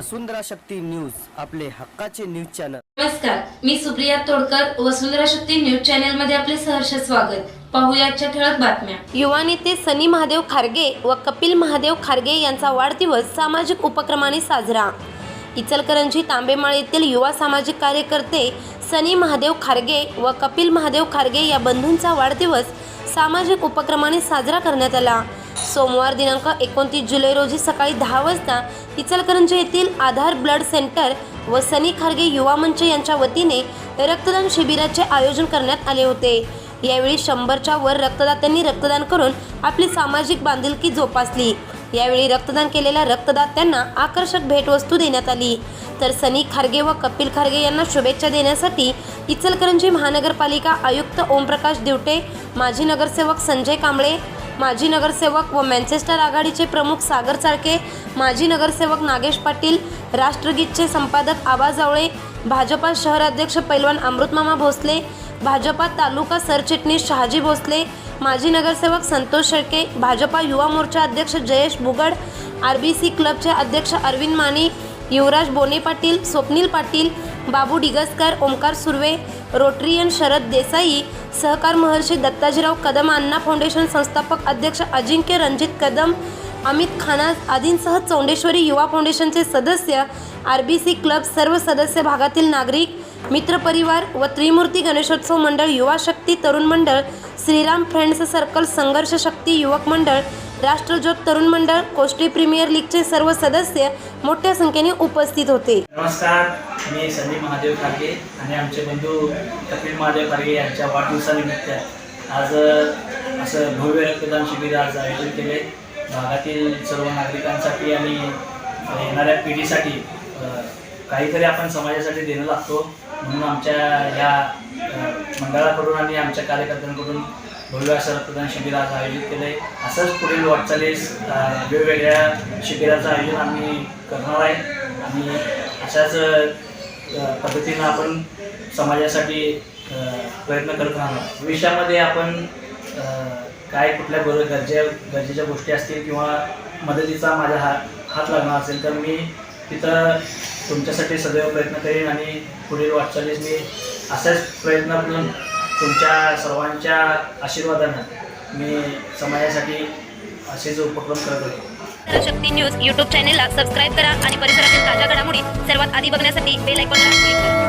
वसुंधरा Shakti news आपले हक्काचे news channel. नमस्कार मी सुप्रिया तोडकर वसुंधरा शक्ती न्यूज चॅनलमध्ये आपले सहर्ष स्वागत. पाहूया आजच्या ठळक बातम्या. युवा नेते सनी महादेव खारगे व कपिल महादेव खारगे यांचा वाढदिवस सामाजिक उपक्रमाने साजरा. इचलकरंजी तांबेमाळ येथील युवा सामाजिक कार्यकर्ते सनी महादेव खारगे व कपिल महादेव खारगे या बंधूंचा वाढदिवस सामाजिक उपक्रमाने साजरा करण्यात आला. सोमवार दिनांक एकोणतीस जुलै रोजी सकाळी दहा वाजता इचलकरंजी येथील आधार ब्लड सेंटर व सनी खारगे युवा मंच यांच्या वतीने रक्तदान शिबिराचे आयोजन करण्यात आले होते. यावेळी शंभरच्या वर रक्तदात्यांनी रक्तदान करून आपली सामाजिक बांधिलकी जोपासली. यावेळी रक्तदान केलेल्या रक्तदात्यांना आकर्षक भेटवस्तू देण्यात आली. तर सनी खारगे व कपिल खारगे यांना शुभेच्छा देण्यासाठी इचलकरंजी महानगरपालिका आयुक्त ओमप्रकाश दिवटे माजी नगरसेवक संजय कांबळे माजी नगरसेवक व मँचेस्टर आघाडीचे प्रमुख सागर चाळके माजी नगरसेवक नागेश पाटील राष्ट्रगीतचे संपादक आबा जावळे भाजपा शहराध्यक्ष पैलवान अमृतमामा भोसले भाजपा तालुका सरचिटणीस शहाजी भोसले माजी नगरसेवक संतोष शेळके भाजपा युवा मोर्चा अध्यक्ष Jayesh Bugad R B C क्लबचे अध्यक्ष अरविंद माने युवराज बोने पाटील स्वप्नील पाटील बाबू डिगसकर ओमकार सुर्वे रोटरियन शरद देसाई सहकार महर्षी दत्ताजीराव कदम अण्णा फाउंडेशन संस्थापक अध्यक्ष अजिंक्य रणजित कदम अमित खाना आदींसह चौंडेश्वरी युवा फाउंडेशनचे सदस्य आर बी सी क्लब सर्व सदस्य भागातील नागरिक मित्रपरिवार व त्रिमूर्ती गणेशोत्सव मंडळ युवा शक्ती तरुण मंडळ श्रीराम फ्रेंड्स सर्कल संघर्ष शक्ती युवक मंडळ राष्ट्रज्योत तरुण मंडळ कोष्टी प्रीमियर लीगचे सर्व सदस्य मोठ्या संख्येने उपस्थित होते. नमस्कार मी संदीप महादेव खारगे आणि आमचे बंधू कपिल महादेव खारगे यांच्या वाढदिवसानिमित्त आज असं भव्य रक्तदान शिबिर आज आयोजन केले. भागातील सर्व नागरिकांसाठी आणि येणाऱ्या पिढीसाठी काहीतरी आपण समाजासाठी देणं लागतो. म्हणून आमच्या या मंडळाकडून आणि आमच्या कार्यकर्त्यांकडून भव्य असं रक्तदान शिबिराचं आयोजित केलं आहे. असंच पुढील वाटचालीस वेगवेगळ्या शिबिराचं आयोजन आम्ही करणार आहे. आणि अशाच पद्धतीनं आपण समाजासाठी प्रयत्न करत राहणार भविष्यामध्ये आपण काय कुठल्या गर गरजे गरजेच्या गोष्टी असतील किंवा मदतीचा माझ्या हात हात लागणार असेल तर मी तिथं तुमच्यासाठी सदैव प्रयत्न करेन आणि पुढील वाटचालीस मी असाच प्रयत्न करून तुमच्या सर्वांच्या आशीर्वादानं मी समाजासाठी असेच उपक्रम करत होतो. शक्ती न्यूज यूट्यूब चॅनेलला सबस्क्राईब करा आणि परिसरातील ताज्या घडामोडी सर्वात आधी बघण्यासाठी बेल आयकॉनला क्लिक करा.